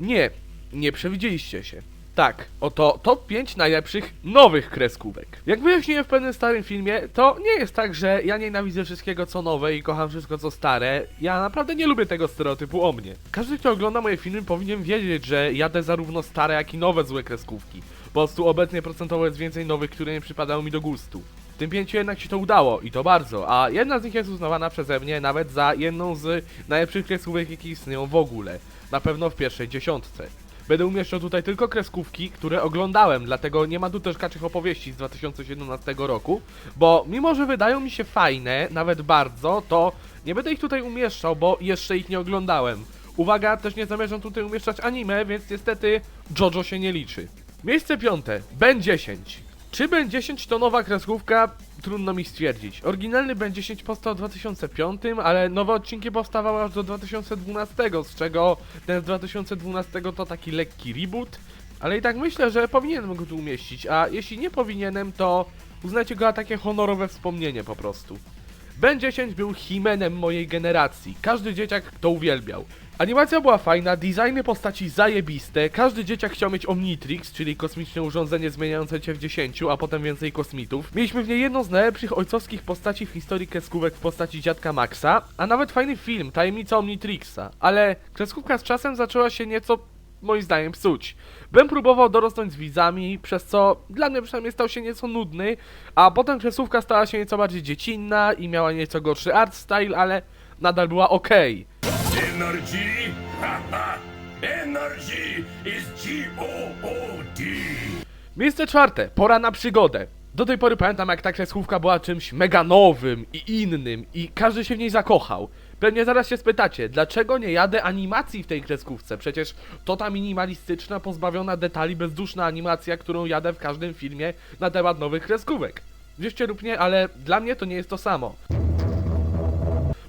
Nie, nie przewidzieliście się. Tak, oto top 5 najlepszych nowych kreskówek. Jak wyjaśniłem w pewnym starym filmie, to nie jest tak, że ja nienawidzę wszystkiego co nowe i kocham wszystko co stare. Ja naprawdę nie lubię tego stereotypu o mnie. Każdy, kto ogląda moje filmy powinien wiedzieć, że jadę zarówno stare, jak i nowe złe kreskówki. Po prostu obecnie procentowo jest więcej nowych, które nie przypadają mi do gustu. W tym pięciu jednak się to udało i to bardzo, a jedna z nich jest uznawana przeze mnie nawet za jedną z najlepszych kreskówek, jakie istnieją w ogóle. Na pewno w pierwszej dziesiątce. Będę umieszczał tutaj tylko kreskówki, które oglądałem, dlatego nie ma tu też kaczych opowieści z 2017 roku, bo mimo, że wydają mi się fajne, nawet bardzo, to nie będę ich tutaj umieszczał, bo jeszcze ich nie oglądałem. Uwaga, też nie zamierzam tutaj umieszczać anime, więc niestety JoJo się nie liczy. Miejsce piąte, Ben 10. Czy Ben 10 to nowa kreskówka? Trudno mi stwierdzić. Oryginalny Ben 10 powstał w 2005, ale nowe odcinki powstawały aż do 2012, z czego ten z 2012 to taki lekki reboot. Ale i tak myślę, że powinienem go tu umieścić, a jeśli nie powinienem, to uznajcie go za takie honorowe wspomnienie po prostu. Ben 10 był himenem mojej generacji. Każdy dzieciak to uwielbiał. Animacja była fajna, designy postaci zajebiste, każdy dzieciak chciał mieć Omnitrix, czyli kosmiczne urządzenie zmieniające się w 10, a potem więcej kosmitów. Mieliśmy w niej jedną z najlepszych ojcowskich postaci w historii kreskówek w postaci dziadka Maxa, a nawet fajny film, Tajemnica Omnitrixa. Ale kreskówka z czasem zaczęła się nieco moim zdaniem psuć. Ben próbował dorosnąć z widzami, przez co dla mnie przynajmniej stał się nieco nudny, a potem kreskówka stała się nieco bardziej dziecinna i miała nieco gorszy art style, ale nadal była okej. Energy? Haha! Energy is G-O-O-D! Miejsce czwarte, pora na przygodę. Do tej pory pamiętam jak ta kreskówka była czymś mega nowym i innym i każdy się w niej zakochał. Pewnie zaraz się spytacie, dlaczego nie jadę animacji w tej kreskówce? Przecież to ta minimalistyczna, pozbawiona detali, bezduszna animacja, którą jadę w każdym filmie na temat nowych kreskówek. Wierzcie lub nie, ale dla mnie to nie jest to samo.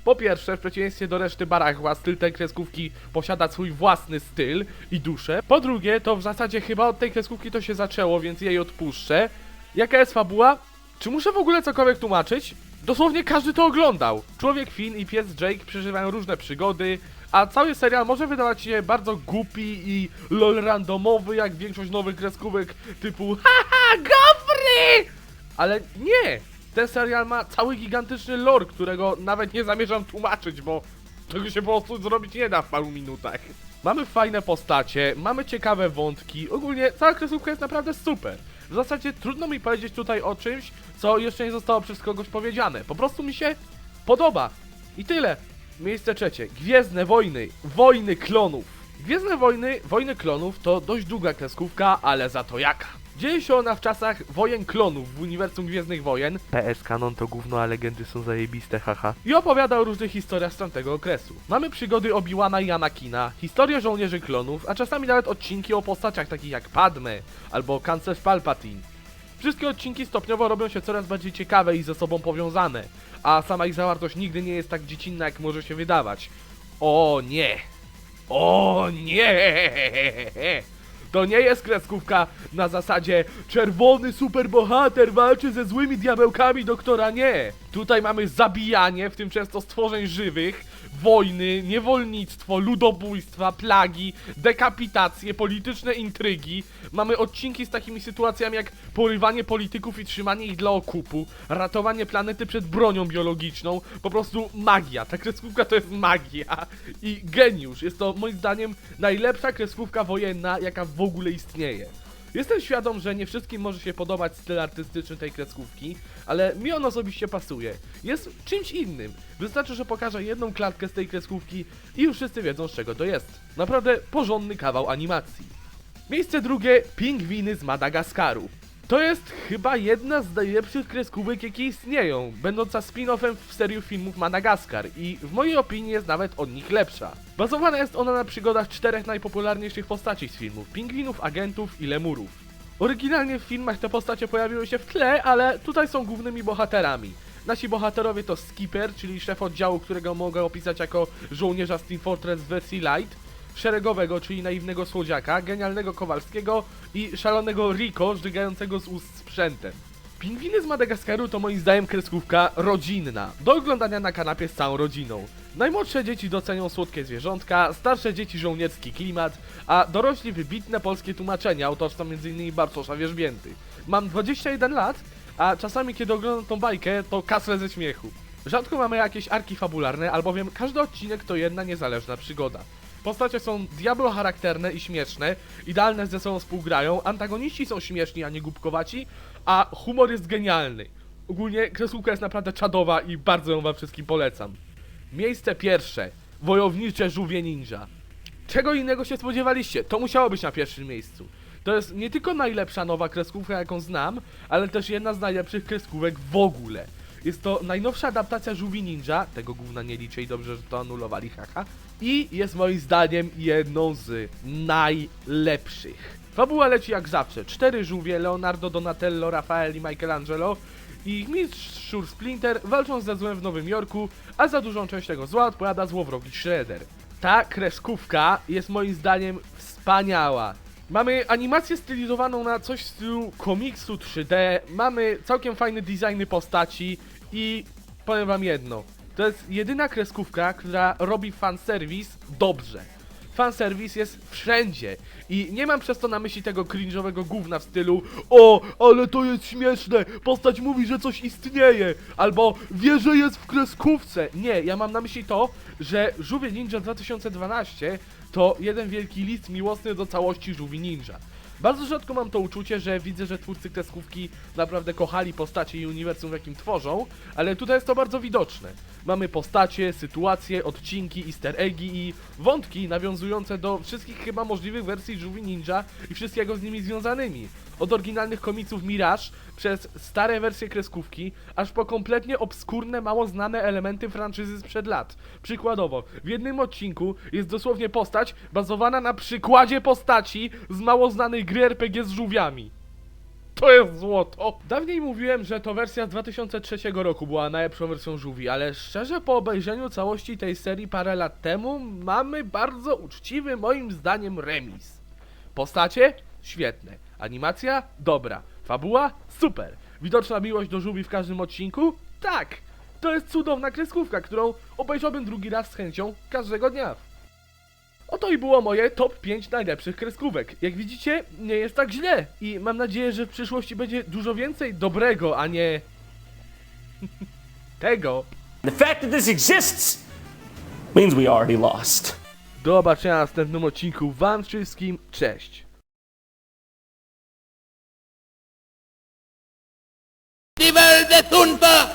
Po pierwsze, w przeciwieństwie do reszty barachła, styl tej kreskówki posiada swój własny styl i duszę. Po drugie, to w zasadzie chyba od tej kreskówki to się zaczęło, więc jej odpuszczę. Jaka jest fabuła? Czy muszę w ogóle cokolwiek tłumaczyć? Dosłownie każdy to oglądał. Człowiek Finn i pies Jake przeżywają różne przygody, a cały serial może wydawać się bardzo głupi i lol randomowy, jak większość nowych kreskówek typu haha, gofry! Ale nie! Ten serial ma cały gigantyczny lore, którego nawet nie zamierzam tłumaczyć, bo tego się po prostu zrobić nie da w paru minutach. Mamy fajne postacie, mamy ciekawe wątki, ogólnie cała kreskówka jest naprawdę super. W zasadzie trudno mi powiedzieć tutaj o czymś, co jeszcze nie zostało przez kogoś powiedziane. Po prostu mi się podoba. I tyle. Miejsce trzecie. Gwiezdne Wojny. Wojny klonów. Gwiezdne Wojny, Wojny klonów to dość długa kreskówka, ale za to jaka. Dzieje się ona w czasach wojen klonów w uniwersum Gwiezdnych Wojen. PS Canon to gówno, a legendy są zajebiste, haha. I opowiada o różnych historiach z tamtego okresu. Mamy przygody Obi-Wana i Anakina, historię żołnierzy klonów, a czasami nawet odcinki o postaciach takich jak Padme albo kanclerz Palpatine. Wszystkie odcinki stopniowo robią się coraz bardziej ciekawe i ze sobą powiązane, a sama ich zawartość nigdy nie jest tak dziecinna, jak może się wydawać. O nie! O nie! To nie jest kreskówka na zasadzie czerwony superbohater walczy ze złymi diabełkami doktora nie. Tutaj mamy zabijanie, w tym często stworzeń żywych, wojny, niewolnictwo, ludobójstwa, plagi, dekapitacje, polityczne intrygi. Mamy odcinki z takimi sytuacjami jak porywanie polityków i trzymanie ich dla okupu, ratowanie planety przed bronią biologiczną, po prostu magia. Ta kreskówka to jest magia i geniusz. Jest to moim zdaniem najlepsza kreskówka wojenna, jaka w ogóle istnieje. Jestem świadom, że nie wszystkim może się podobać styl artystyczny tej kreskówki, ale mi on osobiście pasuje. Jest czymś innym. Wystarczy, że pokażę jedną klatkę z tej kreskówki i już wszyscy wiedzą z czego to jest. Naprawdę porządny kawał animacji. Miejsce drugie, Pingwiny z Madagaskaru. To jest chyba jedna z najlepszych kreskówek, jakie istnieją, będąca spin-offem w serii filmów Madagaskar i w mojej opinii jest nawet od nich lepsza. Bazowana jest ona na przygodach czterech najpopularniejszych postaci z filmów, pingwinów, agentów i lemurów. Oryginalnie w filmach te postacie pojawiły się w tle, ale tutaj są głównymi bohaterami. Nasi bohaterowie to Skipper, czyli szef oddziału, którego mogę opisać jako żołnierza z Team Fortress w wersji light, szeregowego, czyli naiwnego słodziaka, genialnego Kowalskiego i szalonego Rico, żdygającego z ust sprzętem. Pingwiny z Madagaskaru to moim zdaniem kreskówka rodzinna, do oglądania na kanapie z całą rodziną. Najmłodsze dzieci docenią słodkie zwierzątka, starsze dzieci żołnierski klimat, a dorośli wybitne polskie tłumaczenia autorstwa m.in. Bartosza Wierzbięty. Mam 21 lat, a czasami kiedy oglądam tą bajkę, to kasę ze śmiechu. Rzadko mamy jakieś arki fabularne, albowiem każdy odcinek to jedna niezależna przygoda. Postacie są diablo charakterne i śmieszne, idealne ze sobą współgrają, antagoniści są śmieszni, a nie głupkowaci, a humor jest genialny. Ogólnie kreskówka jest naprawdę czadowa i bardzo ją wam wszystkim polecam. Miejsce pierwsze. Wojownicze żółwie ninja. Czego innego się spodziewaliście? To musiało być na pierwszym miejscu. To jest nie tylko najlepsza nowa kreskówka, jaką znam, ale też jedna z najlepszych kreskówek w ogóle. Jest to najnowsza adaptacja Żółwi Ninja, tego gówna nie liczę i dobrze, że to anulowali, haha. I jest moim zdaniem jedną z najlepszych. Fabuła leci jak zawsze. Cztery żółwie, Leonardo, Donatello, Rafael i Michelangelo i ich mistrz Shur Splinter walczą ze złem w Nowym Jorku, a za dużą część tego zła odpowiada złowrogi Shredder. Ta kreskówka jest moim zdaniem wspaniała. Mamy animację stylizowaną na coś w stylu komiksu 3D, mamy całkiem fajne designy postaci i powiem wam jedno. To jest jedyna kreskówka, która robi fanserwis dobrze. Fanserwis jest wszędzie i nie mam przez to na myśli tego cringe'owego gówna w stylu O, ale to jest śmieszne, postać mówi, że coś istnieje, albo wie, że jest w kreskówce. Nie, ja mam na myśli to, że Żółwie Ninja 2012 to jeden wielki list miłosny do całości Żółwi Ninja. Bardzo rzadko mam to uczucie, że widzę, że twórcy kreskówki naprawdę kochali postacie i uniwersum, w jakim tworzą, ale tutaj jest to bardzo widoczne. Mamy postacie, sytuacje, odcinki, easter eggi i wątki nawiązujące do wszystkich chyba możliwych wersji Żółwi Ninja i wszystkiego z nimi związanymi. Od oryginalnych komiksów Mirage, przez stare wersje kreskówki, aż po kompletnie obskurne, mało znane elementy franczyzy sprzed lat. Przykładowo, w jednym odcinku jest dosłownie postać bazowana na przykładzie postaci z mało znanej gry RPG z żółwiami. To jest złoto! Dawniej mówiłem, że to wersja z 2003 roku była najlepszą wersją żółwi, ale szczerze po obejrzeniu całości tej serii parę lat temu mamy bardzo uczciwy moim zdaniem remis. Postacie? Świetne. Animacja? Dobra. Fabuła? Super. Widoczna miłość do żółwi w każdym odcinku? Tak. To jest cudowna kreskówka, którą obejrzałbym drugi raz z chęcią każdego dnia. Oto i było moje top 5 najlepszych kreskówek. Jak widzicie, nie jest tak źle i mam nadzieję, że w przyszłości będzie dużo więcej dobrego, a nie tego. The fact that this exists means we already lost. Do zobaczenia w następnym odcinku. Wam wszystkim cześć. Nivel de Zumba.